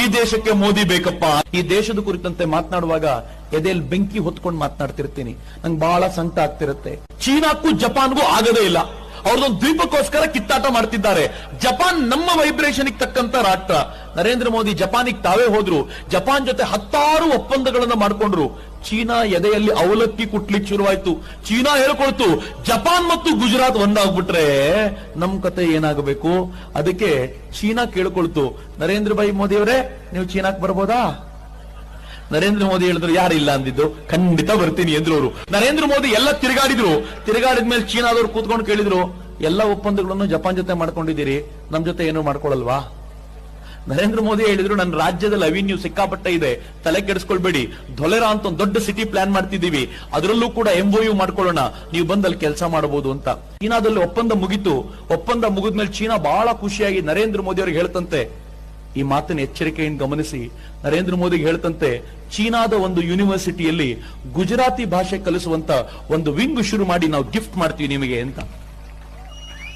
ಈ ದೇಶಕ್ಕೆ ಮೋದಿ ಬೇಕಪ್ಪ. ಈ ದೇಶದ ಕುರಿತಂತೆ ಮಾತನಾಡುವಾಗ ಎದೆಯಲ್ಲಿ ಬೆಂಕಿ ಹೊತ್ಕೊಂಡು ಮಾತನಾಡ್ತಿರ್ತೀನಿ. ನಂಗೆ ಬಹಳ ಸಂಕಟ ಆಗ್ತಿರುತ್ತೆ. ಚೀನಾಕ್ಕೂ ಜಪಾನ್ಗೂ ಆಗದೇ ಇಲ್ಲ. ಅವ್ರದೊಂದು ದ್ವೀಪಕ್ಕೋಸ್ಕರ ಕಿತ್ತಾಟ ಮಾಡ್ತಿದ್ದಾರೆ. ಜಪಾನ್ ನಮ್ಮ ವೈಬ್ರೇಷನ್ ತಕ್ಕಂತ ರಾಷ್ಟ್ರ. ನರೇಂದ್ರ ಮೋದಿ ಜಪಾನಿಗೆ ತಾವೇ ಹೋದ್ರು. ಜಪಾನ್ ಜೊತೆ ಹತ್ತಾರು ಒಪ್ಪಂದಗಳನ್ನು ಮಾಡ್ಕೊಂಡ್ರು. ಚೀನಾ ಎದೆಯಲ್ಲಿ ಅವಲಕ್ಕಿ ಕುಟ್ಲಿಕ್ಕೆ ಶುರುವಾಯ್ತು. ಚೀನಾ ಹೇಳ್ಕೊಳ್ತು, ಜಪಾನ್ ಮತ್ತು ಗುಜರಾತ್ ಒಂದಾಗ್ಬಿಟ್ರೆ ನಮ್ ಕತೆ ಏನಾಗಬೇಕು? ಅದಕ್ಕೆ ಚೀನಾ ಕೇಳ್ಕೊಳ್ತು. ನರೇಂದ್ರ ಭಾಯಿ ಮೋದಿ ಅವರೇ, ನೀವು ಚೀನಾಕ್ ಬರ್ಬೋದಾ? ನರೇಂದ್ರ ಮೋದಿ ಹೇಳಿದ್ರು ಯಾರು ಇಲ್ಲ ಅಂದಿದ್ದು. ಖಂಡಿತ ಬರ್ತೀನಿ ಎಂದ್ರು ಅವರು. ನರೇಂದ್ರ ಮೋದಿ ಎಲ್ಲ ತಿರುಗಾಡಿದ್ರು. ತಿರುಗಾಡಿದ ಮೇಲೆ ಚೀನಾದವ್ರು ಕೂತ್ಕೊಂಡು ಕೇಳಿದ್ರು, ಎಲ್ಲ ಒಪ್ಪಂದಗಳನ್ನು ಜಪಾನ್ ಜೊತೆ ಮಾಡ್ಕೊಂಡಿದ್ದೀರಿ. ನಮ್ ಜೊತೆ ಏನು ಮಾಡ್ಕೊಳಲ್ವಾ? ನರೇಂದ್ರ ಮೋದಿ ಹೇಳಿದ್ರು, ನನ್ನ ರಾಜ್ಯದಲ್ಲಿ ಅವಿನ್ಯೂ ಸಿಕ್ಕಾಪಟ್ಟೆ ಇದೆ, ತಲೆ ಕೆಡಿಸ್ಕೊಳ್ಬೇಡಿ. ಧೊಲೆರಾ ಅಂತ ಒಂದು ದೊಡ್ಡ ಸಿಟಿ ಪ್ಲಾನ್ ಮಾಡ್ತಿದ್ದೀವಿ. ಅದರಲ್ಲೂ ಕೂಡ ಎಂಒಯು ಮಾಡ್ಕೊಳ್ಳೋಣ. ನೀವು ಬಂದಲ್ಲಿ ಕೆಲಸ ಮಾಡಬಹುದು ಅಂತ. ಚೀನಾದಲ್ಲಿ ಒಪ್ಪಂದ ಮುಗಿತು. ಒಪ್ಪಂದ ಮುಗಿದ್ಮೇಲೆ ಚೀನಾ ಬಹಳ ಖುಷಿಯಾಗಿ ನರೇಂದ್ರ ಮೋದಿ ಅವ್ರಿಗೆ ಹೇಳ್ತಂತೆ. ಈ ಮಾತನ್ನ ಎಚ್ಚರಿಕೆಯಿಂದ ಗಮನಿಸಿ. ನರೇಂದ್ರ ಮೋದಿಗೆ ಹೇಳ್ತಂತೆ, ಚೀನಾದ ಒಂದು ಯೂನಿವರ್ಸಿಟಿಯಲ್ಲಿ ಗುಜರಾತಿ ಭಾಷೆ ಕಲಿಸುವಂತ ಒಂದು ವಿಂಗ್ ಶುರು ಮಾಡಿ ನಾವು ಗಿಫ್ಟ್ ಮಾಡ್ತೀವಿ ನಿಮಗೆ ಅಂತ.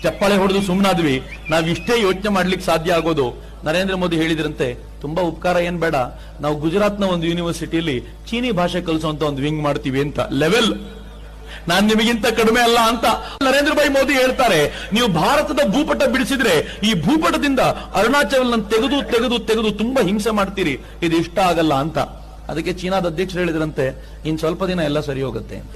ಚಪ್ಪಾಳೆ ಹೊಡೆದು ಸುಮ್ಮನಾದ್ವಿ ನಾವ್ ಇಷ್ಟೇ ಯೋಚನೆ ಮಾಡ್ಲಿಕ್ಕೆ ಸಾಧ್ಯ ಆಗೋದು. ನರೇಂದ್ರ ಮೋದಿ ಹೇಳಿದ್ರಂತೆ, ತುಂಬಾ ಉಪಕಾರ ಏನ್ ಬೇಡ. ನಾವು ಗುಜರಾತ್ನ ಒಂದು ಯೂನಿವರ್ಸಿಟಿಯಲ್ಲಿ ಚೀನಿ ಭಾಷೆ ಕಲಿಸುವಂತ ಒಂದು ವಿಂಗ್ ಮಾಡ್ತೀವಿ ಅಂತ. ಲೆವೆಲ್ ನಾನ್ ನಿಮಗಿಂತ ಕಡಿಮೆ ಅಲ್ಲ ಅಂತ ನರೇಂದ್ರ ಭಾಯಿ ಮೋದಿ ಹೇಳ್ತಾರೆ. ನೀವು ಭಾರತದ ಭೂಪಟ ಬಿಡಿಸಿದ್ರೆ ಈ ಭೂಪಟದಿಂದ ಅರುಣಾಚಲ್ ತೆಗೆದು ತೆಗೆದು ತೆಗೆದು ತುಂಬಾ ಹಿಂಸೆ ಮಾಡ್ತೀರಿ. ಇದು ಇಷ್ಟ ಆಗಲ್ಲ ಅಂತ. ಅದಕ್ಕೆ ಚೀನಾದ ಅಧ್ಯಕ್ಷರು ಹೇಳಿದ್ರಂತೆ, ಇನ್ ಸ್ವಲ್ಪ ದಿನ ಎಲ್ಲ ಸರಿ ಹೋಗುತ್ತೆ ಅಂತ.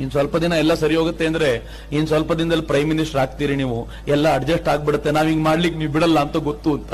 ಇನ್ ಸ್ವಲ್ಪ ದಿನ ಎಲ್ಲ ಸರಿ ಹೋಗುತ್ತೆ ಅಂದ್ರೆ, ಇನ್ ಸ್ವಲ್ಪ ದಿನದಲ್ಲಿ ಪ್ರೈಮ್ ಮಿನಿಸ್ಟರ್ ಆಗ್ತೀರಿ ನೀವು. ಎಲ್ಲ ಅಡ್ಜಸ್ಟ್ ಆಗ್ಬಿಡುತ್ತೆ. ನಾವ್ ಹಿಂಗ್ ಮಾಡ್ಲಿಕ್ಕೆ ನೀವು ಬಿಡಲ್ಲ ಅಂತ ಗೊತ್ತು